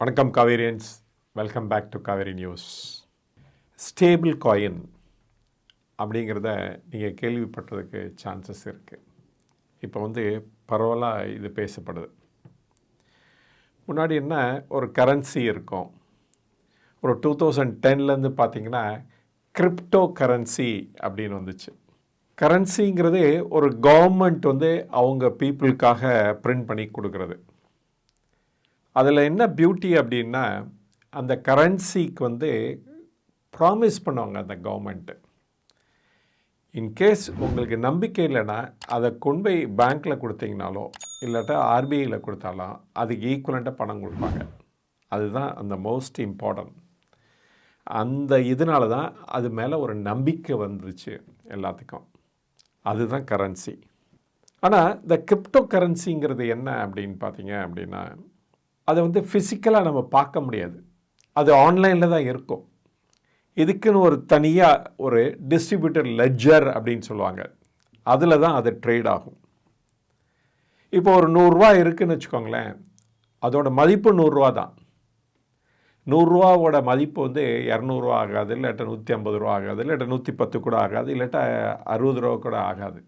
வணக்கம் Kaverians. Welcome back to Kaveri news stable coin அப்படிங்கிறத நீங்கள் கேள்விப்பட்டதுக்கு சான்சஸ் இருக்குது இப்போ வந்து பரவலாக இது பேசப்படுது. முன்னாடி என்ன ஒரு கரன்சி இருக்கும். ஒரு டூ தௌசண்ட் டென்லேருந்து பார்த்தீங்கன்னா கிரிப்டோ கரன்சி அப்படின்னு வந்துச்சு. கரன்சிங்கிறது ஒரு கவர்மெண்ட் வந்து அவங்க பீப்புளுக்காக பிரிண்ட் பண்ணி கொடுக்குறது. அதில் என்ன பியூட்டி அப்படின்னா அந்த கரன்சிக்கு வந்து ப்ராமிஸ் பண்ணுவாங்க அந்த கவர்மெண்ட்டு இன்கேஸ் உங்களுக்கு நம்பிக்கை இல்லைன்னா அதை கொண்டு போய் பேங்க்கில் கொடுத்தீங்கனாலோ இல்லாட்டா ஆர்பிஐயில் கொடுத்தாலும் அதுக்கு ஈக்குவலண்ட்டாக பணம் கொடுப்பாங்க. அதுதான் அந்த மோஸ்ட் இம்பார்ட்டன்ட் அந்த இதனால தான் அது மேலே ஒரு நம்பிக்கை வந்துருச்சு எல்லாத்துக்கும். அதுதான் கரன்சி ஆனால் இந்த கிரிப்டோ கரன்சிங்கிறது என்ன அப்படின்னு பார்த்தீங்க அப்படின்னா அதை வந்து ஃபிசிக்கலாக நம்ம பார்க்க முடியாது. அது ஆன்லைனில் தான் இருக்கும். இதுக்குன்னு ஒரு தனியாக ஒரு டிஸ்ட்ரிபியூட்டர் லெஜர் அப்படின்னு சொல்லுவாங்க. அதில் தான் அது ட்ரேட் ஆகும். இப்போ ஒரு நூறுரூவா இருக்குதுன்னு வச்சுக்கோங்களேன். அதோட மதிப்பு நூறுரூவா தான். நூறுரூவாவோட மதிப்பு வந்து இரநூறுவா ஆகாது இல்லாட்டா நூற்றி ஐம்பது ரூபா ஆகாது இல்லாட்டா நூற்றி பத்து கூட ஆகாது இல்லாட்டா அறுபது ரூபா கூட ஆகாது.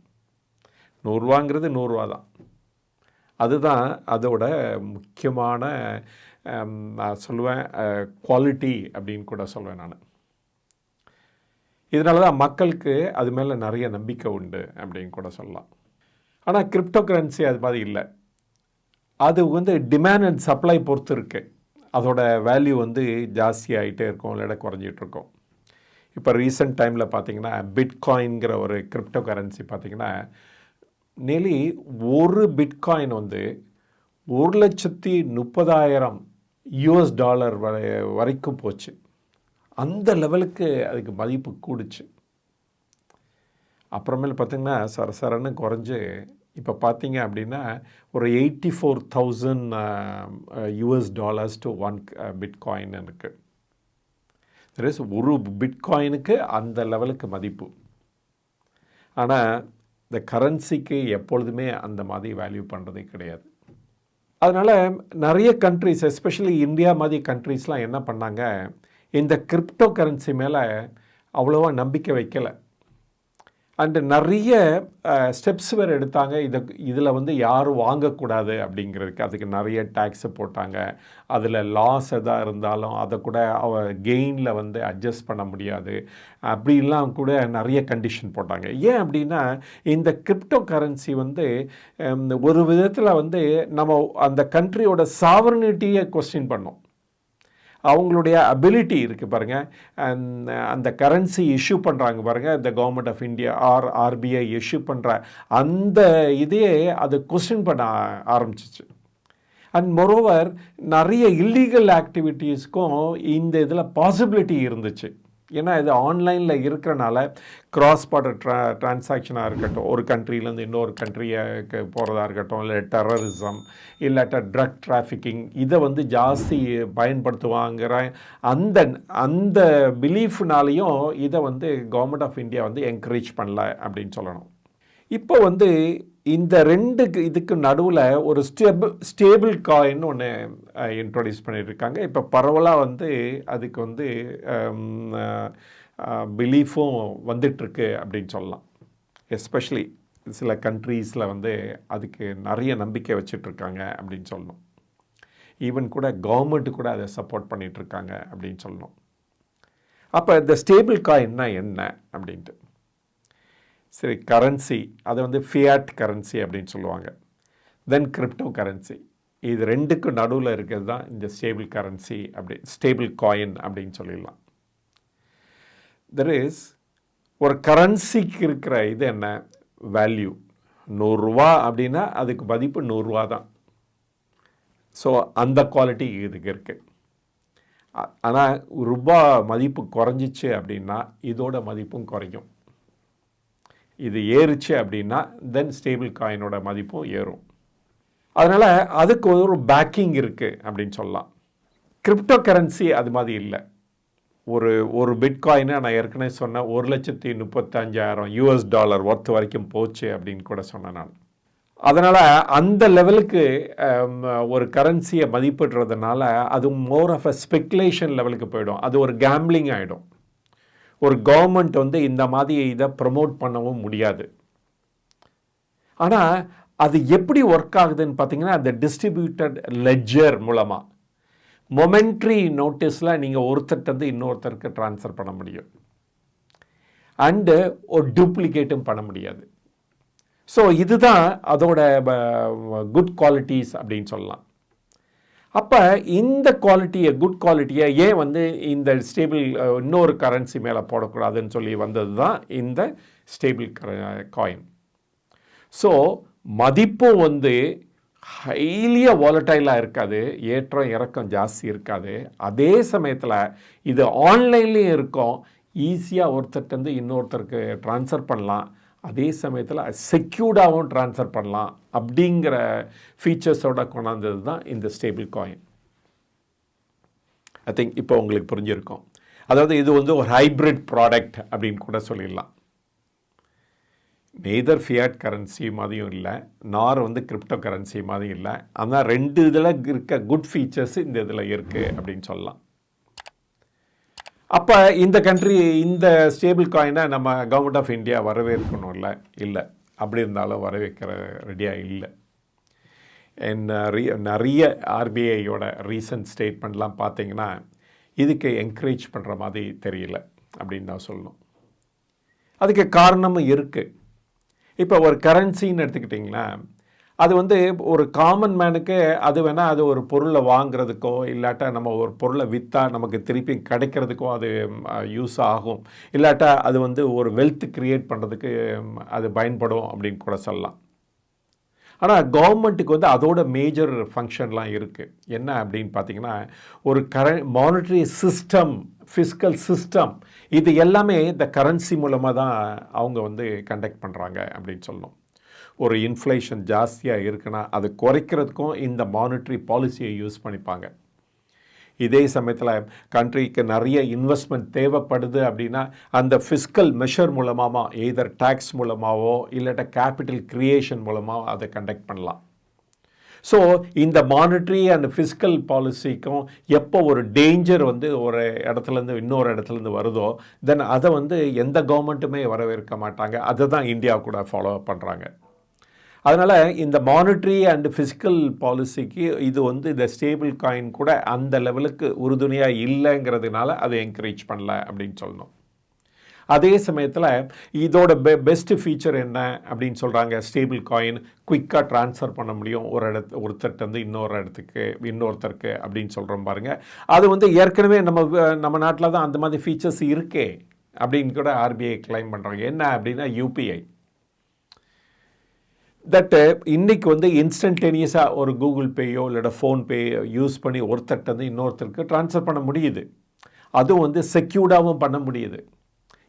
நூறுரூவாங்கிறது நூறுரூவா தான். அதுதான் அதோட முக்கியமான நான் சொல்லுவேன் குவாலிட்டி அப்படின்னு கூட சொல்லுவேன் நான். இதனால தான் மக்களுக்கு அது மேலே நிறைய நம்பிக்கை உண்டு அப்படின்னு கூட சொல்லலாம். ஆனால் கிரிப்டோ கரன்சி அது மாதிரி இல்லை. அது வந்து டிமாண்ட் அண்ட் சப்ளை பொறுத்து இருக்குது அதோட வேல்யூ வந்து ஜாஸ்தியாகிட்டே இருக்கும் இல்லாட குறைஞ்சிட்டு இருக்கும். இப்போ ரீசெண்ட் டைமில் பார்த்தீங்கன்னா பிட்காயின்கிற ஒரு கிரிப்டோ கரன்சி பார்த்திங்கன்னா நெலி ஒரு பிட்காயின் வந்து ஒரு லட்சத்தி முப்பதாயிரம் யூஎஸ் டாலர் வரை வரைக்கும் போச்சு. அந்த லெவலுக்கு அதுக்கு மதிப்பு கூடுச்சு. அப்புறமேல பார்த்திங்கன்னா சரசரன்னு குறைஞ்சு இப்போ பார்த்தீங்க அப்படின்னா ஒரு eighty four thousand US dollars to one bitcoin இருக்குது இஸ் ஒரு பிட்காயினுக்கு அந்த லெவலுக்கு மதிப்பு. ஆனால் இந்த கரன்சிக்கு எப்பொழுதுமே அந்த மாதிரி வேல்யூ பண்ணுறதே கிடையாது. அதனால் நிறைய கண்ட்ரிஸ் எஸ்பெஷலி இந்தியா மாதிரி கண்ட்ரிஸ்லாம் என்ன பண்ணாங்க இந்த கிரிப்டோ கரன்சி மேலே அவ்வளோவா நம்பிக்கை வைக்கலை. அண்டு நிறைய ஸ்டெப்ஸ் வேறு எடுத்தாங்க. இதை இதில் வந்து யாரும் வாங்கக்கூடாது அப்படிங்கிறதுக்கு அதுக்கு நிறைய டேக்ஸை போட்டாங்க. அதில் லாஸ் எதாக இருந்தாலும் அதை கூட அவ கெயினில் வந்து அட்ஜஸ்ட் பண்ண முடியாது. அப்படிலாம் கூட நிறைய கண்டிஷன் போட்டாங்க. ஏன் அப்படின்னா இந்த கிரிப்டோ கரன்சி வந்து ஒரு விதத்தில் வந்து நம்ம அந்த கண்ட்ரியோட சாவர்னிட்டியை கொஸ்டின் பண்ணோம். அவங்களுடைய அபிலிட்டி இருக்குது பாருங்கள் அந்த கரன்சி இஷ்யூ பண்ணுறாங்க பாருங்கள் இந்த government of India or RBI issue பண்ணுற அந்த இதையே அது கொஸ்டின் பண்ண ஆரம்பிச்சிச்சு. அண்ட் மொரோவர் நிறைய இல்லீகல் ஆக்டிவிட்டீஸ்க்கும் இந்த இதில் பாசிபிலிட்டி இருந்துச்சு. ஏன்னா இது ஆன்லைனில் இருக்கிறனால கிராஸ் பார்டர் ட்ரா ட்ரான்சாக்ஷனாக இருக்கட்டும் ஒரு கண்ட்ரிலேருந்து இன்னொரு கண்ட்ரிக்கு போகிறதா இருக்கட்டும் இல்லை டெரரிசம் இல்லாட்ட ட்ரக் டிராஃபிக்கிங் இதை வந்து ஜாஸ்தி பயன்படுத்துவாங்கிற அந்த அந்த பிலீஃப்னாலையும் இதை வந்து கவர்மெண்ட் ஆஃப் இந்தியா வந்து என்கரேஜ் பண்ணல அப்படின்னு சொல்லணும். இப்போ வந்து இந்த ரெண்டு இதுக்கு நடுவில் ஒரு ஸ்டெபிள் ஸ்டேபிள் காயின் ஒன்று இன்ட்ரொடியூஸ் பண்ணியிருக்காங்க இப்போ பரவலாக வந்து அதுக்கு வந்து பிலீஃபும் வந்துட்டுருக்கு அப்படின்னு சொல்லலாம். எஸ்பெஷலி சில கண்ட்ரீஸில் வந்து அதுக்கு நிறைய நம்பிக்கை வச்சிட்ருக்காங்க அப்படின்னு சொல்லணும். ஈவன் கூட கவர்மெண்ட்டு கூட அதை சப்போர்ட் பண்ணிகிட்ருக்காங்க அப்படின்னு சொல்லணும். அப்போ இந்த ஸ்டேபிள் காயின்னா என்ன அப்படின்ட்டு. சரி கரன்சி அதை வந்து ஃபியாட் கரன்சி அப்படின்னு சொல்லுவாங்க. தென் கிரிப்டோ கரன்சி இது ரெண்டுக்கும் நடுவில் இருக்கிறது தான் இந்த ஸ்டேபிள் கரன்சி அப்படி ஸ்டேபிள் காயின் அப்படின்னு சொல்லிடலாம். தெர் இஸ் ஒரு கரன்சிக்கு இருக்கிற இது என்ன? வேல்யூ நூறுரூவா அப்படின்னா அதுக்கு மதிப்பு நூறுரூவா தான். ஸோ அந்த குவாலிட்டி இதுக்கு இருக்குது ஆனால் ரூபா மதிப்பு குறைஞ்சிச்சு அப்படின்னா இதோட மதிப்பும் குறையும். இது ஏறுச்சு அப்படின்னா தென் ஸ்டேபிள் காயினோட மதிப்பும் ஏறும். அதனால் அதுக்கு ஒரு பேக்கிங் இருக்குது அப்படின்னு சொல்லலாம். கிரிப்டோ கரன்சி அது மாதிரி இல்லை. ஒரு ஒரு பிட்காயினை நான் ஏற்கனவே சொன்னேன் ஒரு லட்சத்தி முப்பத்தஞ்சாயிரம் யூஎஸ் டாலர் ஒர்த் வரைக்கும் போச்சு அப்படின்னு கூட சொன்னேன் நான். அதனால் அந்த லெவலுக்கு um, ஒரு கரன்சியை மதிப்பிடுறதுனால அது மோர் ஆஃப் அ ஸ்பெக்குலேஷன் லெவலுக்கு போயிடும். அது ஒரு கேம்லிங் ஆகிடும் ஒரு கவர்மெண்ட் வந்து இந்த மாதிரி இதை ப்ரமோட் பண்ணவும் முடியாது. ஆனால் அது எப்படி ஒர்க் ஆகுதுன்னு பார்த்தீங்கன்னா அந்த டிஸ்ட்ரிபியூட்டட் லெஜர் மூலமாக மொமெண்ட்ரி நோட்டீஸில் நீங்கள் ஒருத்தர்கிட்டருந்து இன்னொருத்தருக்கு ட்ரான்ஸ்ஃபர் பண்ண முடியும். அண்டு ஒரு டூப்ளிகேட்டும் பண்ண முடியாது. ஸோ இதுதான் அதோட குட் குவாலிட்டிஸ் அப்படின்னு சொல்லலாம். அப்போ இந்த குவாலிட்டியை குட் குவாலிட்டியை ஏன் வந்து இந்த ஸ்டேபிள் இன்னொரு கரன்சி மேலே போடக்கூடாதுன்னு சொல்லி வந்தது தான் இந்த ஸ்டேபிள் காயின் ஸோ மதிப்பும் வந்து ஹைலியாக வாலட்டைலாக இருக்காது. ஏற்றம் இறக்கம் ஜாஸ்தி இருக்காது. அதே சமயத்தில் இது ஆன்லைன்லேயும் இருக்கும். ஈஸியாக ஒருத்தர்கிட்ட இன்னொருத்தருக்கு ட்ரான்ஸ்ஃபர் பண்ணலாம். அதே சமயத்தில் செக்யூர்டாகவும் ட்ரான்ஸ்ஃபர் பண்ணலாம் அப்படிங்கிற ஃபீச்சர்ஸோட கொண்டாந்தது தான் இந்த ஸ்டேபிள் காயின் ஐ திங்க் இப்போ உங்களுக்கு புரிஞ்சிருக்கும். அதாவது இது வந்து ஒரு ஹைப்ரிட் ப்ராடக்ட் அப்படின்னு கூட சொல்லிடலாம். நெய்தர் ஃபியாட் கரன்சி மாதிரியும் இல்லை நார் வந்து கிரிப்டோ கரன்சி மாதிரியும் இல்லை. ஆனால் ரெண்டு இதில் இருக்க குட் ஃபீச்சர்ஸ் இந்த இதில் இருக்குது அப்படின்னு சொல்லலாம். அப்போ இந்த கண்ட்ரி இந்த ஸ்டேபிள் காயினை நம்ம கவர்மெண்ட் ஆஃப் இந்தியா வரவேற்கணும்ல? இல்லை. அப்படி இருந்தாலும் வரவேற்கிற ரெடியாக இல்லை. நிறைய ஆர்பிஐயோட ரீசன்ட் ஸ்டேட்மெண்ட்லாம் பார்த்தீங்கன்னா இதுக்கு என்கரேஜ் பண்ணுற மாதிரி தெரியல அப்படின்னு தான் சொல்லணும். அதுக்கு காரணமும் இருக்குது இப்போ ஒரு கரன்சின்னு எடுத்துக்கிட்டிங்கன்னா அது வந்து ஒரு காமன் மேனுக்கு அது வேணால் அது ஒரு பொருளை வாங்குறதுக்கோ இல்லாட்டா நம்ம ஒரு பொருளை விற்றா நமக்கு திருப்பி கிடைக்கிறதுக்கோ அது யூஸ் ஆகும். இல்லாட்டா அது வந்து ஒரு வெல்த் க்ரியேட் பண்ணுறதுக்கு அது பயன்படும் அப்படின்னு கூட சொல்லலாம். ஆனால் கவர்மெண்ட்டுக்கு வந்து அதோட மேஜர் ஃபங்க்ஷன்லாம் இருக்குது என்ன அப்படின்னு பார்த்தீங்கன்னா ஒரு கர மானிட்ரி சிஸ்டம் ஃபிஸ்கல் சிஸ்டம் இது எல்லாமே இந்த கரன்சி மூலமாக தான் அவங்க வந்து கண்டக்ட் பண்ணுறாங்க அப்படின்னு சொல்லணும். ஒரு இன்ஃப்ளேஷன் ஜாஸ்தியாக இருக்குன்னா அது குறைக்கிறதுக்கும் இந்த மானிட்ரி பாலிசியை யூஸ் பண்ணிப்பாங்க. இதே சமயத்தில் கண்ட்ரிக்கு நிறைய இன்வெஸ்ட்மெண்ட் தேவைப்படுது அப்படின்னா அந்த ஃபிஸ்கல் மெஷர் மூலமாக எய்தர் டேக்ஸ் மூலமாகவோ இல்லாட்ட கேபிட்டல் க்ரியேஷன் மூலமாக அதை கண்டக்ட் பண்ணலாம். ஸோ இந்த மானிட்ரி அண்ட் ஃபிஸ்கல் பாலிசிக்கும் எப்போ ஒரு டேஞ்சர் வந்து ஒரு இடத்துலேருந்து இன்னொரு இடத்துலேருந்து வருதோ தென் அதை வந்து எந்த கவர்மெண்ட்டுமே வரவேற்க மாட்டாங்க. அதை தான் இந்தியா கூட ஃபாலோ பண்ணுறாங்க அதனால் இந்த மானிட்ரி அண்ட் ஃபிசிக்கல் பாலிசிக்கு இது வந்து இந்த ஸ்டேபிள் காயின் கூட அந்த லெவலுக்கு உறுதுணையாக இல்லைங்கிறதுனால அதை என்கரேஜ் பண்ணல அப்படின்னு சொல்லணும். அதே சமயத்தில் இதோட பெ பெஸ்ட்டு ஃபீச்சர் என்ன அப்படின்னு சொல்கிறாங்க ஸ்டேபிள் காயின் குயிக்காக ட்ரான்ஸ்ஃபர் பண்ண முடியும். ஒரு இடத்து ஒருத்தர்கிட்ட வந்து இன்னொரு இடத்துக்கு இன்னொருத்தருக்கு அப்படின்னு சொல்கிறோம் பாருங்கள் அது வந்து ஏற்கனவே நம்ம நம்ம நாட்டில் தான் அந்த மாதிரி ஃபீச்சர்ஸ் இருக்கே அப்படின்னு கூட ஆர்பிஐ கிளைம் பண்ணுறாங்க என்ன அப்படின்னா யூபிஐ தட்டு uh, இன்றைக்கி வந்து இன்ஸ்டன்டேனியஸாக ஒரு கூகுள் பேயோ இல்லை ஃபோன்பேயோ யூஸ் பண்ணி ஒருத்தர்கிட்ட வந்து இன்னொருத்தருக்கு ட்ரான்ஸ்ஃபர் பண்ண முடியுது. அதுவும் வந்து செக்யூர்டாகவும் பண்ண முடியுது.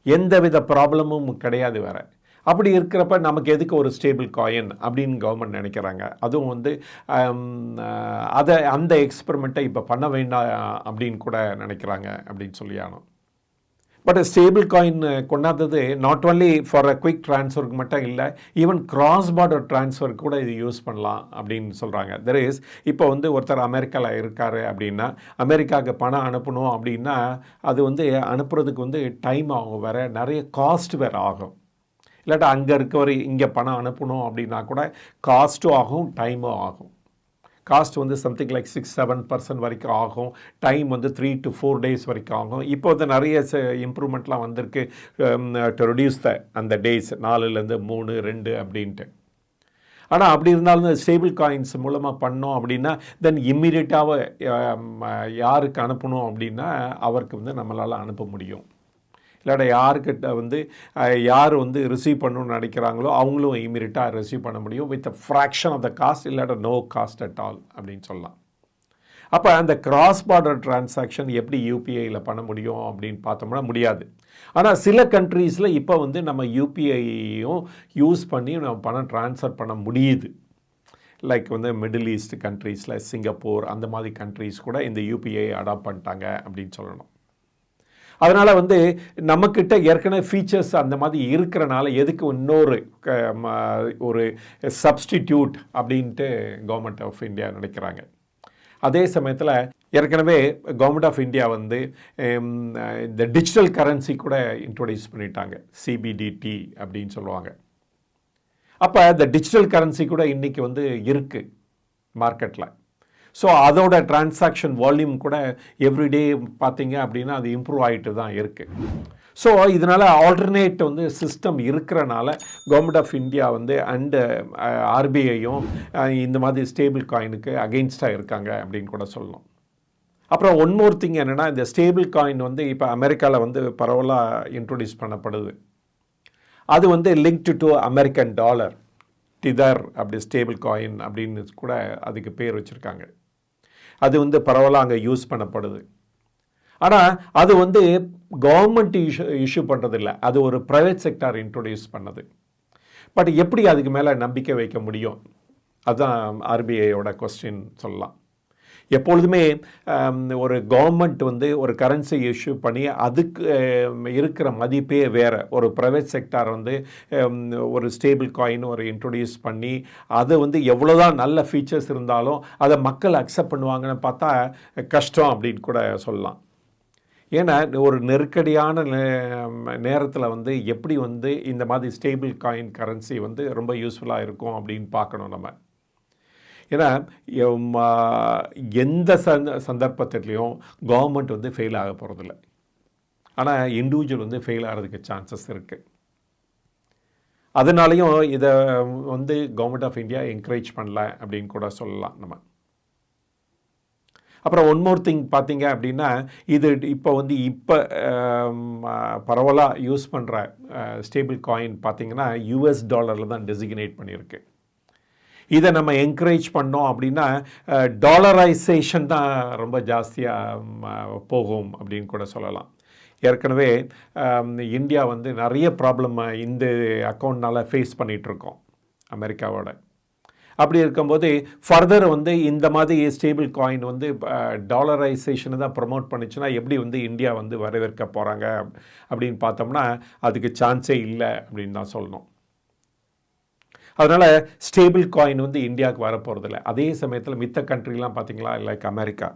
எந்த வித ப்ராப்ளமும் கிடையாது வேறு. அப்படி இருக்கிறப்ப நமக்கு எதுக்கு ஒரு ஸ்டேபிள் காயின் அப்படின்னு கவர்மெண்ட் நினைக்கிறாங்க. அதுவும் வந்து அதை அந்த எக்ஸ்பெரிமெண்ட்டை இப்போ பண்ண வேண்டாம் அப்படின்னு கூட நினைக்கிறாங்க அப்படின்னு சொல்லி ஆனோம் but stable coin கொண்டாந்தது not only for a quick ட்ரான்ஸ்ஃபருக்கு மட்டும் இல்லை ஈவன் கிராஸ் பார்டர் ட்ரான்ஸ்ஃபர் கூட இது யூஸ் பண்ணலாம் அப்படின்னு சொல்கிறாங்க தெர் இஸ் இப்போ வந்து ஒருத்தர் அமெரிக்காவில் இருக்கார் அப்படின்னா அமெரிக்காவுக்கு பணம் அனுப்பணும் அப்படின்னா அது வந்து அனுப்புறதுக்கு வந்து டைம் ஆகும் வேறு நிறைய காஸ்ட் வேறு ஆகும். இல்லாட்டா அங்கே இருக்கவர் இங்கே பணம் அனுப்பணும் அப்படின்னா கூட காஸ்ட்டும் ஆகும் டைமும் ஆகும். காஸ்ட் வந்து something like six seven percent வரைக்கும் ஆகும். டைம் வந்து த்ரீ டு ஃபோர் டேஸ் வரைக்கும் ஆகும். இப்போ வந்து நிறைய இம்ப்ரூவ்மெண்ட்லாம் வந்திருக்கு. டு ரெடியூஸ் த அந்த டேஸ் நாலுலேருந்து மூணு ரெண்டு அப்படின்ட்டு. ஆனால் அப்படி இருந்தாலும் ஸ்டேபிள் காயின்ஸ் மூலமாக பண்ணோம் அப்படின்னா தென் இம்மிடியட்டாக யாருக்கு அனுப்பணும் அப்படின்னா அவருக்கு வந்து நம்மளால் அனுப்ப முடியும். இல்லாட்ட யாருக்கிட்ட வந்து யார் வந்து ரிசீவ் பண்ணணும்னு நினைக்கிறாங்களோ அவங்களும் இமீடியட்டாக ரிசீவ் பண்ண முடியும். With fraction of the cost இல்லாட்ட நோ காஸ்ட் அட் ஆல் அப்படின்னு சொல்லலாம். அப்போ அந்த கிராஸ் பார்டர் டிரான்சாக்ஷன் எப்படி யூபிஐயில் பண்ண முடியும் அப்படின்னு பார்த்தோம்னா முடியாது. ஆனால் சில கண்ட்ரீஸில் இப்போ வந்து நம்ம யூபிஐயும் யூஸ் பண்ணி நம்ம பணம் ட்ரான்ஸ்ஃபர் பண்ண முடியுது. லைக் வந்து மிடில் ஈஸ்ட் கண்ட்ரீஸில் சிங்கப்பூர் அந்த மாதிரி கண்ட்ரீஸ் கூட இந்த யூபிஐ அடாப்ட் பண்ணிட்டாங்க அப்படின்னு சொல்லணும். அதனால் வந்து நம்மக்கிட்ட ஏற்கனவே ஃபீச்சர்ஸ் அந்த மாதிரி இருக்கிறனால எதுக்கு இன்னொரு ஒரு சப்ஸ்டிடியூட் அப்படின்ட்டு கவர்மெண்ட் ஆஃப் இந்தியா நினைக்கிறாங்க. அதே சமயத்தில் ஏற்கனவே கவர்மெண்ட் ஆஃப் இந்தியா வந்து இந்த டிஜிட்டல் கரன்சி கூட இன்ட்ரொடியூஸ் பண்ணிட்டாங்க. சிபிடிடி அப்படின்னு சொல்லுவாங்க. அப்போ இந்த டிஜிட்டல் கரன்சி கூட இன்றைக்கி வந்து இருக்குது மார்க்கெட்டில் ஸோ அதோட டிரான்சாக்ஷன் வால்யூம் கூட எவ்ரிடே பார்த்தீங்க அப்படின்னா அது இம்ப்ரூவ் ஆகிட்டு தான் இருக்குது ஸோ இதனால் ஆல்டர்னேட் வந்து சிஸ்டம் இருக்கிறனால கவர்மெண்ட் ஆஃப் இந்தியா வந்து அண்டு ஆர்பிஐயும் uh, uh, இந்த மாதிரி ஸ்டேபிள் காயினுக்கு அகெயின்ஸ்டாக இருக்காங்க அப்படின்னு கூட சொல்லணும். அப்புறம் ஒன் மோர் திங் என்னென்னா இந்த ஸ்டேபிள் காயின் வந்து இப்போ அமெரிக்காவில் வந்து பரவலாக இன்ட்ரொடியூஸ் பண்ணப்படுது. அது வந்து linked to American dollar tether அப்படி ஸ்டேபிள் காயின் அப்படின்னு கூட அதுக்கு பேர் வச்சுருக்காங்க. அது வந்து பரவலாக அங்கே யூஸ் பண்ணப்படுது. ஆனால் அது வந்து கவர்மெண்ட் இஷ்யூ இஷ்யூ பண்ணுறதில்ல அது ஒரு ப்ரைவேட் செக்டார் இன்ட்ரொடியூஸ் பண்ணது. பட் எப்படி அதுக்கு மேலே நம்பிக்கை வைக்க முடியும்? அதுதான் ஆர்பிஐயோட கொஸ்டின் சொல்லலாம். எப்பொழுதுமே ஒரு கவர்மெண்ட் வந்து ஒரு கரன்சி இஷ்யூ பண்ணி அதுக்கு இருக்கிற மதிப்பே வேறு. ஒரு ப்ரைவேட் செக்டார் வந்து ஒரு ஸ்டேபிள் காயின் ஒரு இன்ட்ரொடியூஸ் பண்ணி அதை வந்து எவ்வளோதான் நல்ல ஃபீச்சர்ஸ் இருந்தாலும் அதை மக்கள் அக்செப்ட் பண்ணுவாங்கன்னு பார்த்தா கஷ்டம் அப்படின்னு கூட சொல்லலாம். ஏன்னா ஒரு நெருக்கடியான நேரத்தில் வந்து எப்படி வந்து இந்த மாதிரி ஸ்டேபிள் காயின் கரன்சி வந்து ரொம்ப யூஸ்ஃபுல்லாக இருக்கும் அப்படின்னு பார்க்கணும் நம்ம. ஏன்னா எந்த சந்த சந்தர்ப்பத்திலையும் கவர்மெண்ட் வந்து ஃபெயில் ஆக போகிறதில்ல ஆனால் இண்டிவிஜுவல் வந்து ஃபெயில் ஆகிறதுக்கு சான்சஸ் இருக்குது அதனாலையும் இதை வந்து கவர்மெண்ட் ஆஃப் இந்தியா என்கரேஜ் பண்ணல அப்படின்னு கூட சொல்லலாம் நம்ம. அப்புறம் ஒன் மோர் திங் பார்த்தீங்க அப்படின்னா இது இப்போ வந்து இப்போ பரவலாக யூஸ் பண்ணுற ஸ்டேபிள் காயின் பார்த்தீங்கன்னா யூஎஸ் டாலரில் தான் டெசிக்னேட் பண்ணியிருக்கு. இதை நம்ம என்கரேஜ் பண்ணோம் அப்படின்னா டாலரைசேஷன் தான் ரொம்ப ஜாஸ்தியாக போகும் அப்படின்னு கூட சொல்லலாம். ஏற்கனவே இந்தியா வந்து நிறைய ப்ராப்ளம் இந்த அக்கௌண்ட்னால் ஃபேஸ் பண்ணிகிட்ருக்கோம் அமெரிக்காவோட. அப்படி இருக்கும்போது ஃபர்தர் வந்து இந்த மாதிரி ஸ்டேபிள் காயின் வந்து டாலரைசேஷனை தான் ப்ரமோட் பண்ணிச்சுன்னா எப்படி வந்து இந்தியா வந்து வரவேற்க போகிறாங்க அப்படின்னு பார்த்தோம்னா அதுக்கு சான்ஸே இல்லை அப்படின்னு தான் சொல்லணும். அதனால் ஸ்டேபிள் காயின் வந்து இந்தியாவுக்கு வரப்போகிறதில்ல அதே சமயத்தில் மித்த கண்ட்ரிலாம் பார்த்திங்களா லைக் அமெரிக்கா.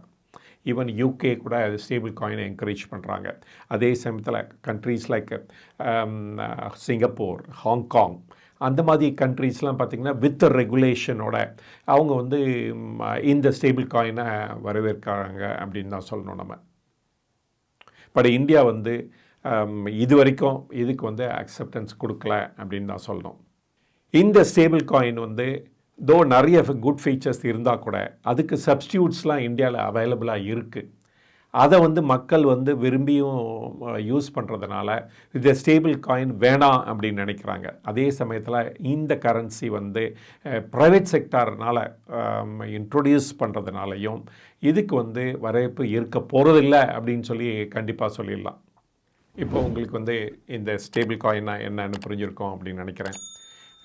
ஈவன் யூகே கூட ஸ்டேபிள் காயினை என்கரேஜ் பண்ணுறாங்க அதே சமயத்தில் கண்ட்ரீஸ் லைக் சிங்கப்பூர் ஹாங்காங் அந்த மாதிரி கண்ட்ரீஸ்லாம் பார்த்திங்கன்னா வித் ரெகுலேஷனோட அவங்க வந்து இந்த ஸ்டேபிள் காயினை வரவேற்கிறாங்க அப்படின்னு தான் சொல்லணும் நம்ம. பட் இந்தியா வந்து um, இது வரைக்கும் இதுக்கு வந்து அக்செப்டன்ஸ் கொடுக்கல அப்படின்னு தான் சொல்லணும். இந்த ஸ்டேபிள் காயின் வந்து தோ நிறைய குட் ஃபீச்சர்ஸ் இருந்தால் கூட அதுக்கு சப்ஸ்டியூட்ஸ்லாம் இந்தியாவில் அவைலபிளாக இருக்குது அதை வந்து மக்கள் வந்து விரும்பியும் யூஸ் பண்ணுறதுனால இந்த ஸ்டேபிள் காயின் வேணாம் அப்படின்னு நினைக்கிறாங்க. அதே சமயத்தில் இந்த கரன்சி வந்து ப்ரைவேட் செக்டார்னால் இன்ட்ரொடியூஸ் பண்ணுறதுனாலையும் இதுக்கு வந்து வரவேற்பு இருக்க போகிறதில்ல அப்படின்னு சொல்லி கண்டிப்பாக சொல்லிடலாம். இப்போ உங்களுக்கு வந்து இந்த ஸ்டேபிள் காயின்னா என்னன்னு புரிஞ்சிருக்கோம் அப்படின்னு நினைக்கிறேன்.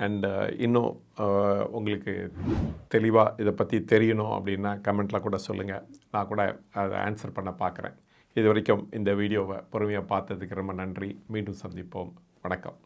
அண்ட் uh, இன்னும் uh, உங்களுக்கு தெளிவாக இதை பற்றி தெரியணும் அப்படின்னா கமெண்ட்டில் கூட சொல்லுங்கள் நான் கூட அதை ஆன்சர் பண்ண பார்க்குறேன் இது வரைக்கும் இந்த வீடியோவை பொறுமையாக பார்த்ததுக்கு ரொம்ப நன்றி. மீண்டும் சந்திப்போம். வணக்கம்.